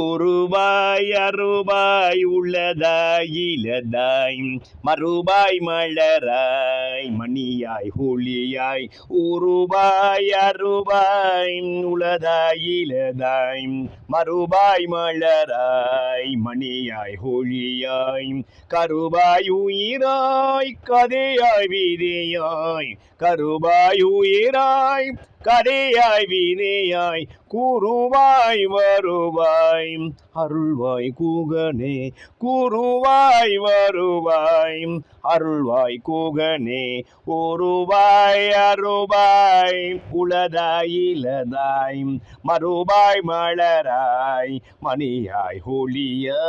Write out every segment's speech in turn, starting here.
உருவாய் அருவாய் உள்ளதாய் இலதாய். மறுபாய் மலராய் மணியாய் ஹூலியாய். உருவாய் அருவாய் உளதாய் இலதாய். மறுபாய் மலராய் மணியாய் ஒளியாய் கருவாய் உயிராய் கதையாய் விதையாய். கருவாய் உயிராய் கடையாய் வீணையாய் கூறுவாய் வருவாய். அருள்வாய் கூகனே கூறுவாய் வருவாய். அருள்வாய் கூகனே ஒருவாய் அருவாய். உளதாய் இலதாய் மறுபாய் மலராய் மணியாய் ஹோலியா.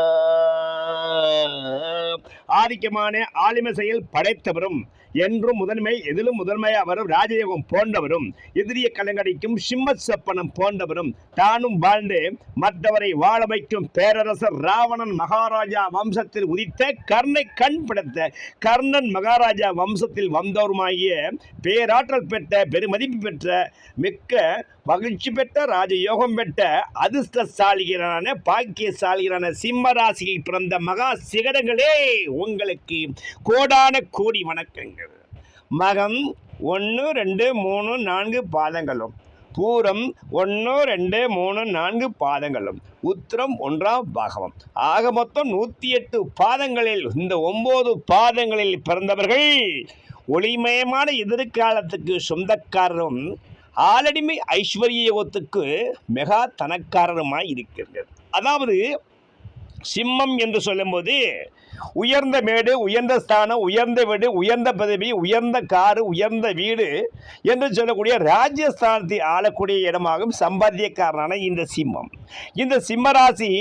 ஆதிக்கமான ஆளுமை செயல் படைத்தவரும் என்றும் முதன்மை எதிலும் முதன்மையாக அவரும் ராஜயோகம் போன்றவரும் எதிரிய கலங்கடிக்கும் சிம்ம செப்பனம் போன்றவரும் தானும் வாழ்ந்து மற்றவரை வாழ வைக்கும் பேரரசர் ராவணன் மகாராஜா வம்சத்தில் உதித்த கர்ணை கண் படைத்த கர்ணன் மகாராஜா வம்சத்தில் வந்தவருமாகிய பேராற்றல் பெற்ற பெருமதிப்பு பெற்ற மிக்க மகிழ்ச்சி பெற்ற ராஜயோகம் பெற்ற அதிர்ஷ்டசாலிகரான பாக்கியசாலிகரான சிம்ம ராசியில் பிறந்த மகா சிகரங்களே உங்களுக்கு கோடான கோடி வணக்கங்கள். மகம் ஒன்று ரெண்டு மூணு நான்கு பாதங்களும். பூரம் ஒன்று ரெண்டு மூணு நான்கு பாதங்களும். உத்திரம் ஒன்றாம் பாகவம் ஆக மொத்தம் நூற்றி எட்டு பாதங்களில் இந்த ஒம்பது பாதங்களில் பிறந்தவர்கள் ஒளிமயமான எதிர்காலத்துக்கு சொந்தக்காரரும் ஆலடிமை ஐஸ்வர்ய யோகத்துக்கு மெகா தனக்காரருமாய் இருக்கிறது அதாவது சிம்மம் என்று சொல்லும்போது உயர்ந்த மேடு உயர்ந்த ஸ்தானம் உயர்ந்த வீடு உயர்ந்த பதவி உயர்ந்த காரு உயர்ந்த வீடு என்று சொல்லக்கூடிய ராஜஸ்தானத்தை ஆளக்கூடிய இடமாகும் சம்பாத்தியக்காரனான இந்த சிம்மம். இந்த சிம்மராசி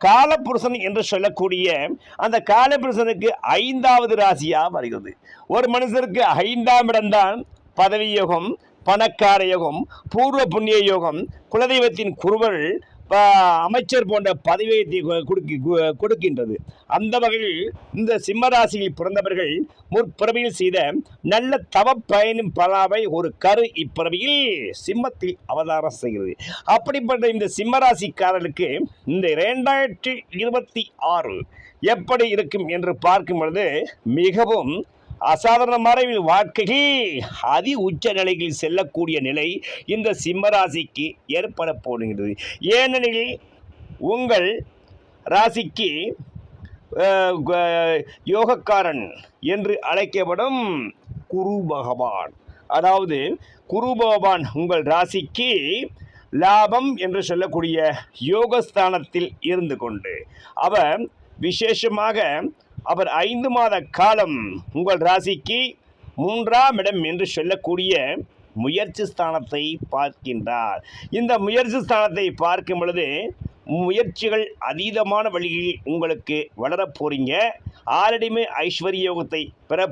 காலபுருஷன் என்று சொல்லக்கூடிய அந்த காலபுருஷனுக்கு ஐந்தாவது ராசியாக வருகிறது. ஒரு மனுஷருக்கு ஐந்தாம் இடம்தான் பதவி யோகம் பணக்கார யோகம் பூர்வ புண்ணிய யோகம் குலதெய்வத்தின் குருவல் அமைச்சர் போன்ற பதவியை கொடுக்க கொடுக்கி கு- கொடுக்கின்றது. அந்த வகையில் இந்த சிம்மராசியில் பிறந்தவர்கள் முற்பிறவியில் செய்த நல்ல தவ பயனும் பலாவை ஒரு கரு இப்பிறவியில் சிம்மத்தில் அவதாரம் செய்கிறது. அப்படிப்பட்ட இந்த சிம்மராசிக்காரர்களுக்கு இந்த இரண்டாயிரத்தி இருபத்தி ஆறு எப்படி இருக்கும் என்று பார்க்கும் பொழுது மிகவும் அசாதாரணமான இவ் வாழ்க்கையில் அதி உச்ச நிலையில் செல்லக்கூடிய நிலை இந்த சிம்மராசிக்கு ஏற்பட போடுகிறது ஏனெனில் உங்கள் ராசிக்கு யோகக்காரன் என்று அழைக்கப்படும் குரு பகவான். அதாவது குரு பகவான் உங்கள் ராசிக்கு லாபம் என்று சொல்லக்கூடிய யோகஸ்தானத்தில் இருந்து கொண்டு அவர் விசேஷமாக அவர் ஐந்து மாத காலம் உங்கள் ராசிக்கு மூன்றாம் இடம் என்று சொல்லக்கூடிய முயற்சி ஸ்தானத்தை பார்க்கின்றார். இந்த முயற்சி ஸ்தானத்தை பார்க்கும் பொழுது முயற்சிகள் அதீதமான வழியில் உங்களுக்கு வளரப் போகிறீங்க ஆல்ரெடியுமே ஐஸ்வர்ய யோகத்தை பெற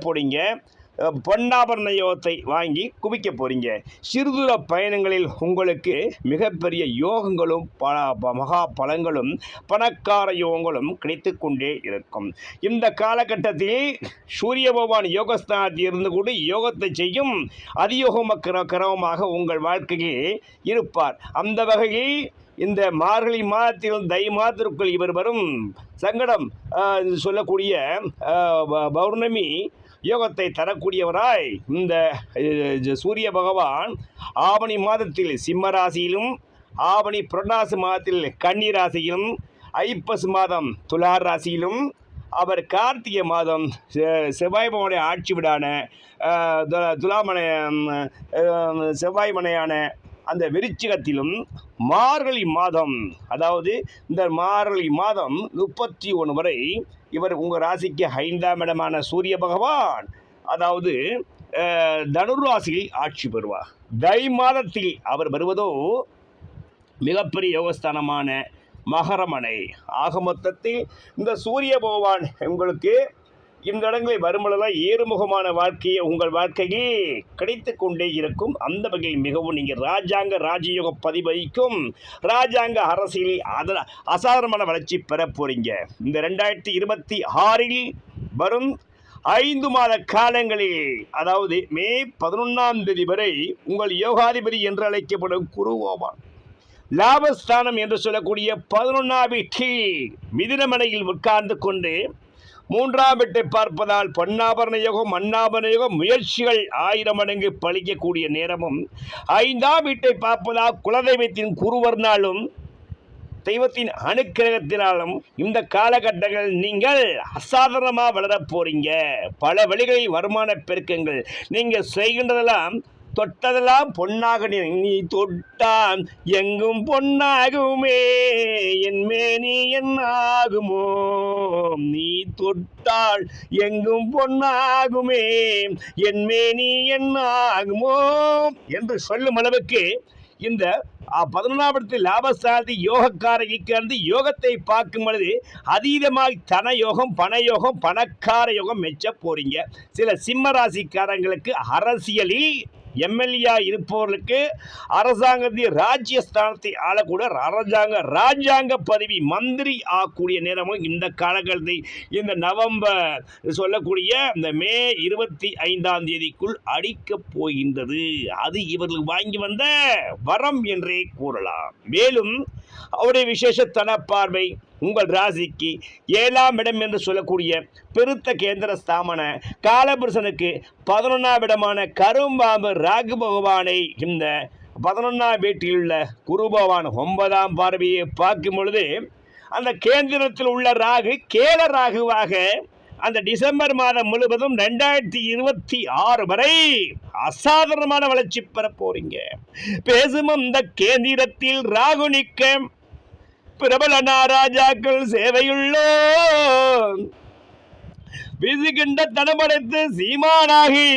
பொன்னாபரண யோகத்தை வாங்கி குவிக்க போறீங்க. சிறுதூர பயணங்களில் உங்களுக்கு மிகப்பெரிய யோகங்களும் பல மகா பலங்களும் பணக்கார யோகங்களும் கிடைத்து கொண்டே இருக்கும். இந்த காலகட்டத்தில் சூரிய பகவான் யோகஸ்தானத்தில் இருந்து கூட யோகத்தை செய்யும் அதியோகம கிர- கிரமமாக உங்கள் வாழ்க்கையில் இருப்பார். அந்த வகையில் இந்த மார்கழி மாதத்தில் தை மாதத்திற்குள் இவர் வரும் சங்கடம் இது சொல்லக்கூடிய ப- பௌர்ணமி யோகத்தை தரக்கூடியவராய் இந்த சூரிய பகவான் ஆவணி மாதத்தில் சிம்ம ராசியிலும் ஆவணி புரட்டாசி மாதத்தில் கன்னி ராசியிலும் ஐப்பசி மாதம் துலார் ராசியிலும் அவர் கார்த்திகை மாதம் செ- செவ்வாய் பகவானுடைய ஆட்சி விடான துலாமனை செவ்வாய்மனையான செவ்வாய் மனையான அந்த விருச்சிகத்திலும் மார்கழி மாதம் அதாவது இந்த மார்கழி மாதம் முப்பத்தி ஒன்று வரை இவர் உங்கள் ராசிக்கு ஐந்தாம் இடமான சூரிய பகவான். அதாவது அஹ், ஆட்சி பெறுவார். தை மாதத்தில் அவர் வருவதோ மிகப்பெரிய யோகஸ்தானமான மகரமனை. ஆக மொத்தத்தில் இந்த சூரிய பகவான் உங்களுக்கு இந்த இடங்களை வரும்பொழுதெல்லாம் ஏறுமுகமான வாழ்க்கையை உங்கள் வாழ்க்கையில் கிடைத்து கொண்டே இருக்கும். அந்த வகையில் மிகவும் நீங்கள் ராஜாங்க ராஜயோக பதிவகிக்கும் ராஜாங்க அரசியலில் அத அசாதாரணமான வளர்ச்சி பெற போறீங்க. இந்த ரெண்டாயிரத்தி இருபத்தி ஆறில் வரும் ஐந்து மாத காலங்களில் அதாவது மே பதினொன்றாம் தேதி வரை உங்கள் யோகாதிபதி என்று அழைக்கப்படும் குரு லாபஸ்தானம் என்று சொல்லக்கூடிய பதினொன்றாம் வீட்டில் மிதினமனையில் உட்கார்ந்து கொண்டு மூன்றாம் வீட்டை பார்ப்பதால் பொன்னாபரண யோகம் மன்னாபரண யோகம் முயற்சிகள் ஆயிரம் மடங்கு பழிக்கக்கூடிய நேரமும். ஐந்தாம் வீட்டை பார்ப்பதால் குலதெய்வத்தின் குருவர்னாலும் தெய்வத்தின் அனுக்கிரகத்தினாலும் இந்த காலகட்டங்கள் நீங்கள் அசாதாரணமாக வளரப் போறீங்க. பல வழிகளில் வருமான பெருக்கங்கள். நீங்கள் செய்கின்றதெல்லாம் தொட்டதெல்லாம் பொன்னாக நீ தொட்டான் எங்கும் பொன்னாகுமே என் மேனி என்னாகுமோ? நீ தொட்டாள் எங்கும் பொன்னாகுமே என் மேனி என்னாகுமோ? என்று சொல்லும் அளவுக்கு இந்த பதினொன்றாம் இடத்தில் லாபஸ்தானத்தை யோகக்காரகிக்கு வந்து யோகத்தை பார்க்கும் பொழுது அதீதமாக தன யோகம் பண யோகம் பணக்கார யோகம் மெச்ச போறீங்க. சில சிம்ம ராசிக்காரங்களுக்கு அரசியலில் எம்எல்ஏ இருப்பவர்களுக்கு அரசாங்கத்தின் ராஜ்யஸ்தானத்தை ஆளக்கூட அரசாங்க ராஜாங்க பதவி மந்திரி ஆகக்கூடிய நேரமும் இந்த காலகட்டத்தை இந்த நவம்பர் சொல்லக்கூடிய இந்த மே இருபத்தி ஐந்தாம் தேதிக்குள் அடிக்கப் போகின்றது. அது இவர்கள் வாங்கி வந்த வரம் என்றே கூறலாம். மேலும் அவருடைய விசேஷத்தன பார்வை உங்கள் ராசிக்கு ஏழாம் இடம் என்று சொல்லக்கூடிய பெருத்த கேந்திர ஸ்தாமன காலபுருஷனுக்கு பதினொன்றாம் இடமான கரும்பாம்பு ராகு பகவானை இந்த பதினொன்றாம் வீட்டில் உள்ள குரு பகவான் ஒன்பதாம் பார்வையை பார்க்கும் பொழுது அந்த கேந்திரத்தில் உள்ள ராகு கேல ராகுவாக அந்த டிசம்பர் மாதம் முழுவதும் ரெண்டாயிரத்தி இருபத்தி ஆறு வரை அசாதாரணமான வளர்ச்சி பெற போறீங்க. பேசும் அந்த கேந்திரத்தில் ராகு நிக்கம் பிரபல நாராஜாக்கள் சேவையுள்ளோ விசுகின்ற தனமடைத்து சீமானாகி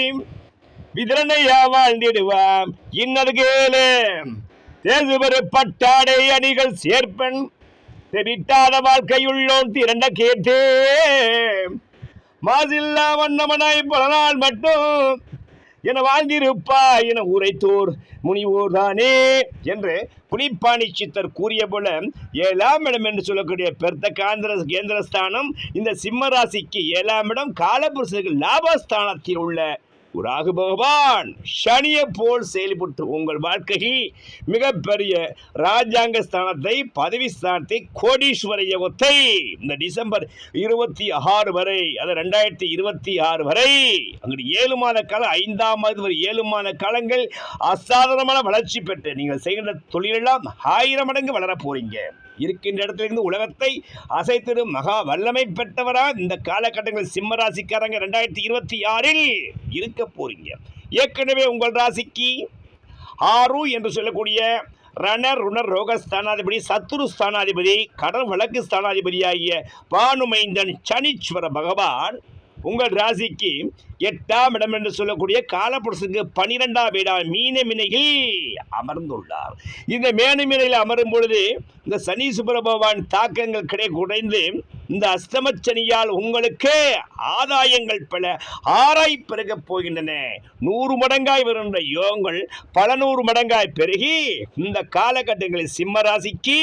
விதரணையா வாழ்ந்திடுவாம். இன்னது கேளு தேசுபெரு பட்டாடை அணிகள் சேர்ப்பன். தெரிட்டாத வாழ்க்கையுள்ளோன் திரண்ட கேட்டே. மாசில்லா வண்ணமனாய் பல நாள் மட்டும் என வாழ்ந்திருப்பா என உரைத்தோர் முனிவோர் தானே என்று புலிப்பாணி சித்தர் கூறிய போல ஏழாம் இடம் என்று சொல்லக்கூடிய பெருத்த காந்திர கேந்திரஸ்தானம் இந்த சிம்ம ராசிக்கு ஏழாம் இடம் காலபுருஷர்கள் லாபஸ்தானத்தில் உள்ள ராகு பகவான். சனியை போல் செயல்பட்டு உங்கள் வாழ்க்கையில் மிகப்பெரிய ராஜாங்க ஸ்தானத்தை பதவி ஸ்தானத்தை கோடீஸ்வர யோகத்தை இந்த டிசம்பர் இருபத்தி ஆறு வரை அது ரெண்டாயிரத்தி இருபத்தி ஆறு வரை அங்கு ஏழு மாத காலம் ஐந்தாம் மாதம் ஒரு ஏழு மாத காலங்கள் அசாதாரணமான வளர்ச்சி பெற்று நீங்கள் செய்கின்ற தொழிலெல்லாம் ஆயிரம் மடங்கு வளரப் போறீங்க. இருக்கின்ற இடத்திலிருந்து உலகத்தை அசைத்திடும் மகா வல்லமை பெற்றவராக இந்த காலகட்டங்களில் சிம்ம ராசிக்காரங்க ரெண்டாயிரத்தி இருபத்தி ஆறில் இருக்க போறீங்க. ஏற்கனவே உங்கள் ராசிக்கு ஆறு என்று சொல்லக்கூடிய ரணர் ருணர் ரோக ஸ்தானாதிபதி சத்துரு ஸ்தானாதிபதி கடன் வழக்கு ஸ்தானாதிபதியாகிய பானுமைந்தன் சனீஸ்வர பகவான் உங்கள் ராசிக்கு எட்டாம் இடம் என்று சொல்லக்கூடிய காலப்புருஷனுக்கு பனிரெண்டாம் வீடான மீனமினையில் அமர்ந்துள்ளார். இந்த மேனமினையில் அமரும் பொழுது இந்த சனி சுப்பிர பகவான் தாக்கங்கள் கிடை குறைந்து இந்த அஸ்தமச்சனியால் உங்களுக்கு ஆதாயங்கள் பல ஆராய் பெருகப் போகின்றன. நூறு மடங்காய் வருகின்ற யோகங்கள் பல நூறு மடங்காய் பெருகி இந்த காலகட்டங்களில் சிம்ம ராசிக்கு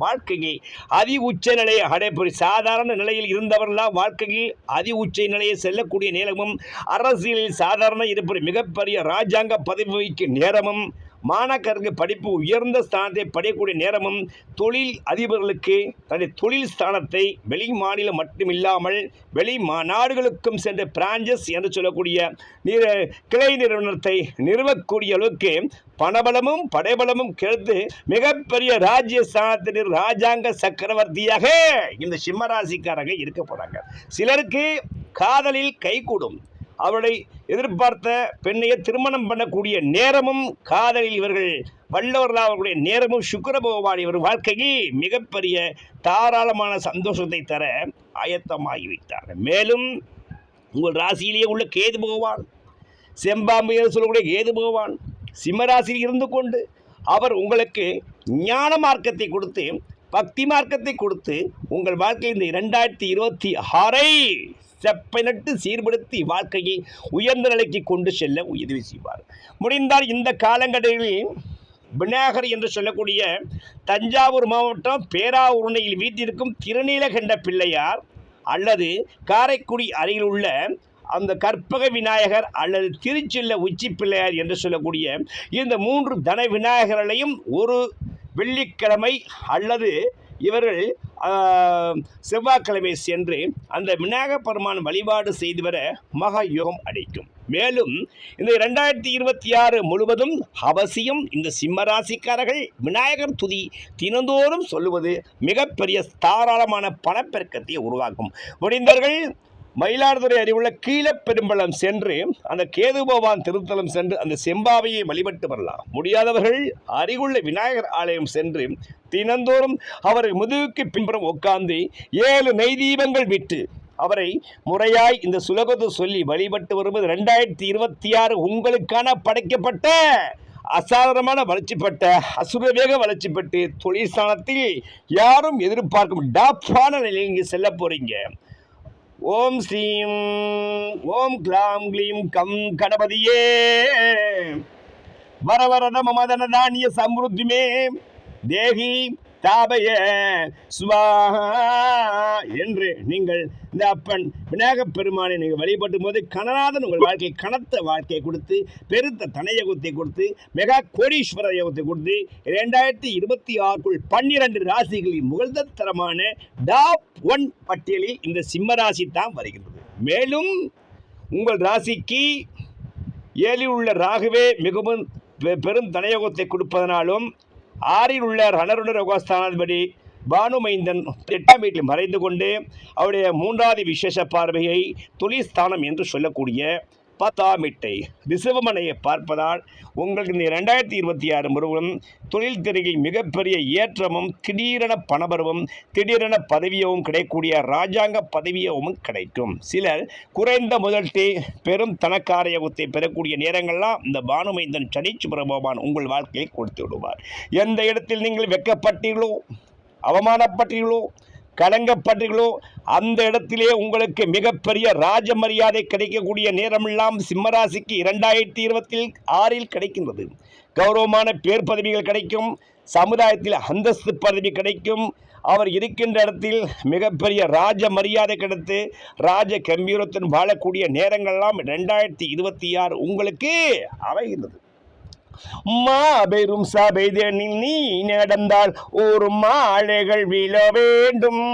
வாழ்க்கையை அதி உச்ச நிலையை அடைப்பொறி சாதாரண நிலையில் இருந்தவர்களாம் வாழ்க்கையில் அதி உச்ச நிலையை செல்லக்கூடிய நேரமும் அரசியலில் சாதாரண இருப்பது மிகப்பெரிய ராஜாங்க பதவி வகிக்கும் நேரமும் மாணாக்கருக்கு படிப்பு உயர்ந்த ஸ்தானத்தை படையக்கூடிய நேரமும் தொழில் அதிபர்களுக்கு தன்னுடைய தொழில் ஸ்தானத்தை வெளி மாநிலம் மட்டுமில்லாமல் வெளி மா நாடுகளுக்கும் சென்ற பிரான்சஸ் என்று சொல்லக்கூடிய நிற கிளை நிறுவனத்தை நிறுவக்கூடிய அளவுக்கு பணபலமும் படைபலமும் கிடைத்து மிகப்பெரிய ராஜ்ய ஸ்தானத்தினர் ராஜாங்க சக்கரவர்த்தியாக இந்த சிம்மராசிக்காரங்க இருக்க போகிறாங்க சிலருக்கு காதலில் கைகூடும். அவளை எதிர்பார்த்த பெண்ணையை திருமணம் பண்ணக்கூடிய நேரமும் காதலில் இவர்கள் வல்லவர்களா அவர்களுடைய நேரமும் சுக்கர பகவான் இவர் வாழ்க்கைக்கு மிகப்பெரிய தாராளமான சந்தோஷத்தை தர ஆயத்தமாகிவிட்டார் மேலும் உங்கள் ராசியிலேயே உள்ள கேது பகவான் செம்பாம்பையர் சொல்லக்கூடிய கேது பகவான் சிம்மராசியில் இருந்து கொண்டு அவர் உங்களுக்கு ஞான மார்க்கத்தை கொடுத்து பக்தி மார்க்கத்தை கொடுத்து உங்கள் வாழ்க்கையில் இந்த இரண்டாயிரத்தி இருபத்தி ஆறை செப்பனிட்டு சீர்படுத்தி வாழ்க்கையை உயர்ந்த நிலைக்கு கொண்டு செல்ல உதவி செய்வார். முடிந்தால் இந்த காலங்களில் விநாயகர் என்று சொல்லக்கூடிய தஞ்சாவூர் மாவட்டம் பேராவூரணையில் வீட்டிற்கும் திருநீலகண்ட பிள்ளையார் அல்லது காரைக்குடி அருகில் உள்ள அந்த கற்பக விநாயகர் அல்லது திருச்சில்ல உச்சி பிள்ளையார் என்று சொல்லக்கூடிய இந்த மூன்று தன விநாயகர்களையும் ஒரு வெள்ளிக்கிழமை அல்லது இவர்கள் செவ்வாய்க்கிழமை சென்று அந்த விநாயகப் பெருமான் வழிபாடு செய்து வர மகா யோகம் அடைக்கும் மேலும் இந்த இரண்டாயிரத்தி இருபத்தி ஆறு முழுவதும் அவசியம் இந்த சிம்மராசிக்காரர்கள் விநாயகர் துதி தினந்தோறும் சொல்லுவது மிகப்பெரிய தாராளமான பணப்பெருக்கத்தை உருவாக்கும். முடிந்தவர்கள் மயிலாடுதுறை அறிவுள்ள கீழப்பெரும்பலம் சென்று அந்த கேது பகவான் திருத்தலம் சென்று அந்த செம்பாவையை வழிபட்டு வரலாம். முடியாதவர்கள் அருகுள்ள விநாயகர் ஆலயம் சென்று தினந்தோறும் அவரை முதுகுக்கு பின்புறம் உட்கார்ந்து ஏழு நெய் தீபங்கள் விட்டு அவரை முறையாய் இந்த சுலகத்தை சொல்லி வழிபட்டு வருவது ரெண்டாயிரத்தி இருபத்தி ஆறு உங்களுக்கான படைக்கப்பட்ட அசாதாரணமான வளர்ச்சி பெற்ற அசுரவேக வளர்ச்சி பெற்று தொழிற்சாலத்தில் யாரும் எதிர்பார்க்கும் டாப்பான நிலையில் இங்கே செல்ல போறீங்க. ஓம் ஸ்ரீம் ஓம் கிளாம் க்ளீம் கம் கணபதியே. வரவரத மமதன தானிய சம்ருத்திமே. தேகி தாபய சுவாஹா என்று நீங்கள் இந்த அப்பன் விநாயகப் பெருமானை நீங்கள் வழிபடும் போது கனராதன் உங்கள் வாழ்க்கை கனத்த வாழ்க்கையை கொடுத்து பெருத்த தனயோகத்தை கொடுத்து மெகா கோடீஸ்வர யோகத்தை கொடுத்து இரண்டாயிரத்தி இருபத்தி ஆறுக்குள் பன்னிரண்டு ராசிகளின் முகழ்தரமான டாப் ஒன் பட்டியலில் இந்த சிம்ம ராசி தான் வருகின்றது. மேலும் உங்கள் ராசிக்கு ஏழில் உள்ள ராகுவே மிகவும் பெ- பெரும் தனயோகத்தை கொடுப்பதனாலும் ஆறில் உள்ள ரணருண யோகஸ்தானாதிபதி பானுமைந்தன் எட்டாம் வீட்டில் மறைந்து கொண்டு அவருடைய மூன்றாவது விசேஷ பார்வையை தொழில்ஸ்தானம் என்று சொல்லக்கூடிய பத்தாம் வீட்டை ரிசவமனையை பார்ப்பதால் உங்களுக்கு இந்த ரெண்டாயிரத்தி இருபத்தி ஆறு முழுவதும் தொழில் துறையில் மிகப்பெரிய ஏற்றமும் திடீரென பணபருவம் திடீரென பதவியவும் கிடைக்கக்கூடிய ராஜாங்க பதவியவும் கிடைக்கும். சிலர் குறைந்த முதலீட்டை பெரும் தனக்காரயோகத்தை பெறக்கூடிய நேரங்கள்லாம் இந்த பானுமைந்தன் சனிச்சுபுர பகவான் உங்கள் வாழ்க்கையை கொடுத்து விடுவார். எந்த இடத்தில் நீங்கள் வெக்கப்பட்டீர்களோ அவமானப்பட்டீர்களோ கலங்கப்பட்டீர்களோ அந்த இடத்திலே உங்களுக்கு மிகப்பெரிய ராஜ மரியாதை கிடைக்கக்கூடிய நேரமெல்லாம் சிம்மராசிக்கு இரண்டாயிரத்தி இருபத்தி ஆறில் கிடைக்கின்றது. கௌரவமான பேர் பதவிகள் கிடைக்கும் சமுதாயத்தில் அந்தஸ்து பதவி கிடைக்கும். அவர் இருக்கின்ற இடத்தில் மிகப்பெரிய ராஜ மரியாதை கிடைத்து ராஜ கம்பீரத்துடன் வாழக்கூடிய நேரங்கள்லாம் ரெண்டாயிரத்தி இருபத்தி ஆறு உங்களுக்கு அமைகின்றது. மாபெரும் சபைதனில் நீ நடந்தால் ஒரு மாலைகள் விழ வேண்டும்.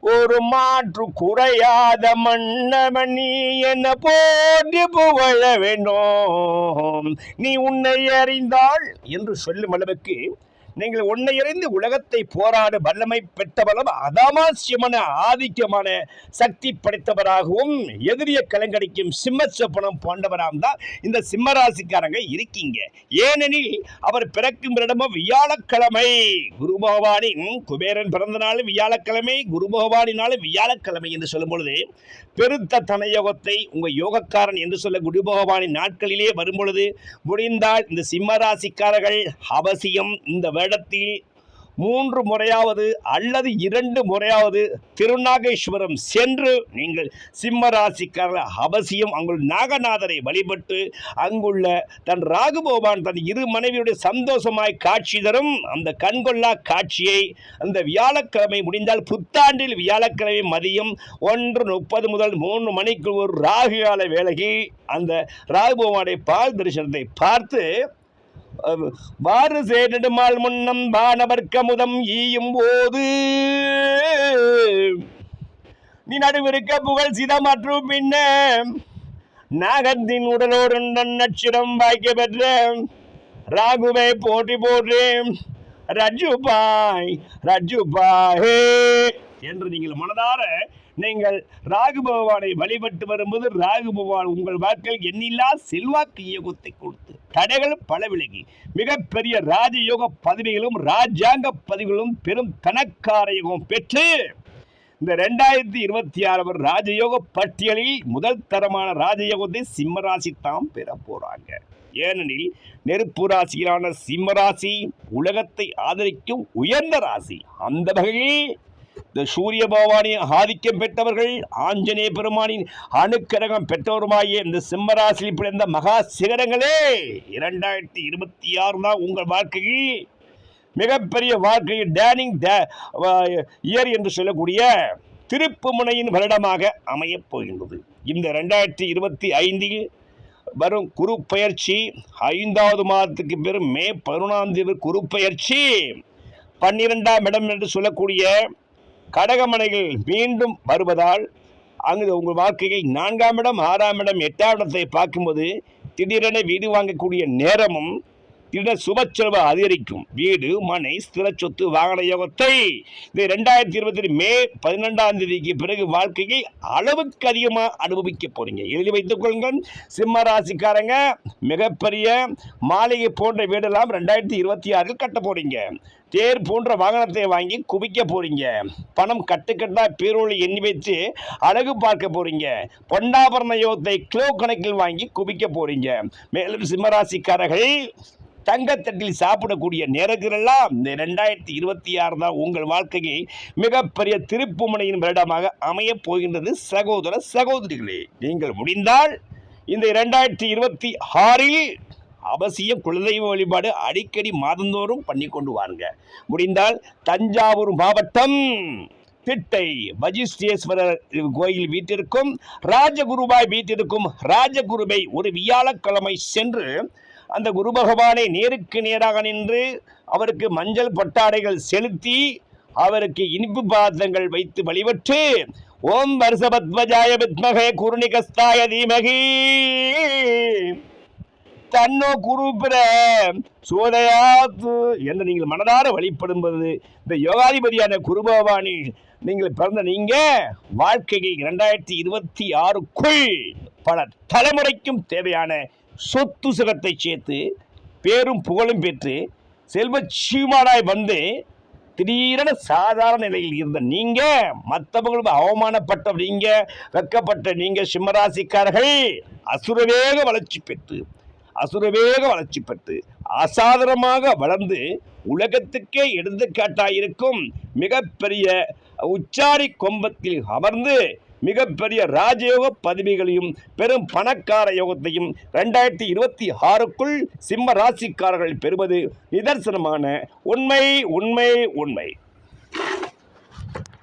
ஒரு மாற்று குறையாத மன்னவன் நீ என்ன புகழ வேண்டும். நீ உன்னை அறிந்தாள் என்று சொல்லும் அளவுக்கு நீங்கள் உன்னை இறைந்து உலகத்தை போராட வல்லமை பெற்றவரும் அதாமாசியமான ஆதிக்கமான சக்தி படைத்தவராகவும் எதிரிய கலங்கடிக்கும் சிம்ம சொப்பனம் போன்றவராகவும் தான் இந்த சிம்மராசிக்காரங்க இருக்கீங்க. ஏனெனில் அவர் பிறக்கும் இடமும் வியாழக்கிழமை குரு பகவானின் குபேரன் பிறந்த நாள் வியாழக்கிழமை குரு பகவானினாலும் வியாழக்கிழமை என்று சொல்லும் பொழுது பெருத்த தனயோகத்தை உங்கள் யோகக்காரன் என்று சொல்ல குரு பகவானின் நாட்களிலே வரும் பொழுது முடிந்தால் இந்த சிம்ம ராசிக்காரர்கள் அவசியம் இந்த வருடத்தில் மூன்று முறையாவது அல்லது இரண்டு முறையாவது திருநாகேஸ்வரம் சென்று நீங்கள் சிம்மராசிக்காரர்கள் அவசியம் அங்குள் நாகநாதரை வழிபட்டு அங்குள்ள தன் ராகுபோபான் தன் இரு மனைவியுடைய சந்தோஷமாய் காட்சி தரும். அந்த கண்கொள்ளா காட்சியை அந்த வியாழக்கிழமை முடிந்தால் புத்தாண்டில் வியாழக்கிழமை மதியம் ஒன்று முப்பது முதல் மூணு மணிக்கு ஒரு ராகு கால வேலைக்கு அந்த ராகுபோபானுடைய பால் தரிசனத்தை பார்த்து வாறு சேரிடுமால் முன்னம் வானவர்க்க கமுதம் ஈயும் போது. நீ நடுவிருக்க புகழ் சிதமாற்றும் பின்ன நாகத்தின் உடலோடு நன்னச்சிரம் வாய்க்க பெற்ற ராகுவை போற்றி போற்றி. ரஜுபாய் ரஜுபாய் என்று நீங்கள் மனதார நீங்கள் ராகு பகவானை வழிபட்டு வரும்போது ராகு பகவான் உங்கள் வாழ்க்கையில் எண்ணில்லா செல்வாக்கு இயக்கத்தை கொடுத்து தடைகள் பல விலகி மிகப்பெரிய ராஜயோக பதவிகளும் ராஜாங்க பதவிகளும் பெரும் தனக்கார பெற்று இந்த ரெண்டாயிரத்தி இருபத்தி ஆறு ராஜயோக பட்டியலில் முதல் தரமான ராஜயோகத்தை சிம்மராசி தான் பெற போறாங்க. ஏனெனில் நெருப்பு ராசியிலான சிம்மராசி உலகத்தை ஆதரிக்கும் உயர்ந்த ராசி. அந்த வகையில் இந்த சூரிய பகவானின் ஆதிக்கம் பெற்றவர்கள் ஆஞ்சநேய பெருமானின் அணுக்கரகம் பெற்றவருமாகிய இந்த சிம்மராசியில் பிறந்த மகா சிகரங்களே இரண்டாயிரத்தி இருபத்தி ஆறு தான் உங்கள் வாழ்க்கையில் மிகப்பெரிய வாழ்க்கையில் டேனிங் இயர் என்று சொல்லக்கூடிய திருப்பு முனையின் வருடமாக அமையப் போகின்றது. இந்த ரெண்டாயிரத்தி இருபத்தி ஐந்தில் வரும் குரு பயிற்சி ஐந்தாவது மாதத்துக்கு பிறகு மே பதினொன்றாம் தேதி குரு பயிற்சி பன்னிரெண்டாம் இடம் என்று சொல்லக்கூடிய கடகமனைகள் மீண்டும் வருவதால் அங்கு உங்கள் வாழ்க்கையில் நான்காம் இடம் ஆறாம் இடம் எட்டாம் இடத்தை பார்க்கும்போது திடீரென வீடு வாங்கக்கூடிய நேரமும் திடீர் சுப செலவு அதிகரிக்கும். வீடு மனை ஸ்திர சொத்து வாகன யோகத்தை இந்த ரெண்டாயிரத்தி இருபத்தி மே பதினெண்டாம் தேதிக்கு பிறகு வாழ்க்கையை அளவுக்கு அதிகமாக அனுபவிக்க போறீங்க. எழுதி வைத்துக் கொள்ளுங்கள். சிம்ம ராசிக்காரங்க மிகப்பெரிய மாளிகை போன்ற வீடெல்லாம் ரெண்டாயிரத்தி இருபத்தி ஆறில் கட்ட போறீங்க. தேர் போன்ற வாகனத்தை வாங்கி குவிக்க போறீங்க. பணம் கட்டுக்கட்டா பேரோலை எண்ணி வைத்து அழகு பார்க்க போறீங்க. பொன்னாபரண யோகத்தை கிலோ கணக்கில் வாங்கி குவிக்க போறீங்க. மேலும் சிம்மராசிக்காரர்கள் தங்கத்தட்டில் சாப்பிடக்கூடிய நேரங்களெல்லாம் இந்த ரெண்டாயிரத்தி இருபத்தி ஆறு தான் உங்கள் வாழ்க்கையை மிகப்பெரிய திருப்புமுனையின் வருடமாக அமையப் போகின்றது. சகோதர சகோதரிகளே நீங்கள் முடிந்தால் இந்த இரண்டாயிரத்தி இருபத்தி ஆறில் அவசியம் குலதெய்வ வழிபாடு அடிக்கடி மாதந்தோறும் பண்ணி கொண்டு வாருங்க. முடிந்தால் தஞ்சாவூர் மாவட்டம் திட்டை வஜிஷ்டேஸ்வரர் கோயில் வீட்டிற்கும் ராஜகுருவாய் வீட்டிற்கும் ராஜகுருவை ஒரு வியாழக்கிழமை சென்று அந்த குரு பகவானை நேருக்கு நேராக நின்று அவருக்கு மஞ்சள் பட்டாடைகள் செலுத்தி அவருக்கு இனிப்பு பாதங்கள் வைத்து வழிபட்டு ஓம் வருஷபத்மஜாய வித்மகே குருணிகஸ்தாய தீமகி. தன்னோ குருபிர சோதயாத்து என்று நீங்கள் மனதார வழிபடும்போது இந்த யோகாதிபதியான குருபவானி நீங்கள் பிறந்த நீங்க வாழ்க்கையை இரண்டாயிரத்தி இருபத்தி ஆறுக்குள் பல தலைமுறைக்கும் தேவையான சொத்து சுகத்தை சேர்த்து பேரும் புகழும் பெற்று செல்வ சீமானாய் வந்து திடீரென சாதாரண நிலையில் இருந்த நீங்க மற்றவங்களுக்கு அவமானப்பட்ட நீங்க வெக்கப்பட்ட நீங்க சிம்மராசிக்காரர்கள் அசுரவேக வளர்ச்சி பெற்று அசுரவேக வளர்ச்சி பெற்று அசாதாரணமாக வளர்ந்து உலகத்துக்கே எடுத்துக்காட்டாயிருக்கும் மிகப்பெரிய உச்சாரி கொம்பத்தில் அமர்ந்து மிகப்பெரிய ராஜயோக பதவிகளையும் பெரும் பணக்கார யோகத்தையும் ரெண்டாயிரத்தி இருபத்தி ஆறுக்குள் சிம்ம ராசிக்காரர்கள் பெறுவது நிதர்சனமான உண்மை உண்மை உண்மை.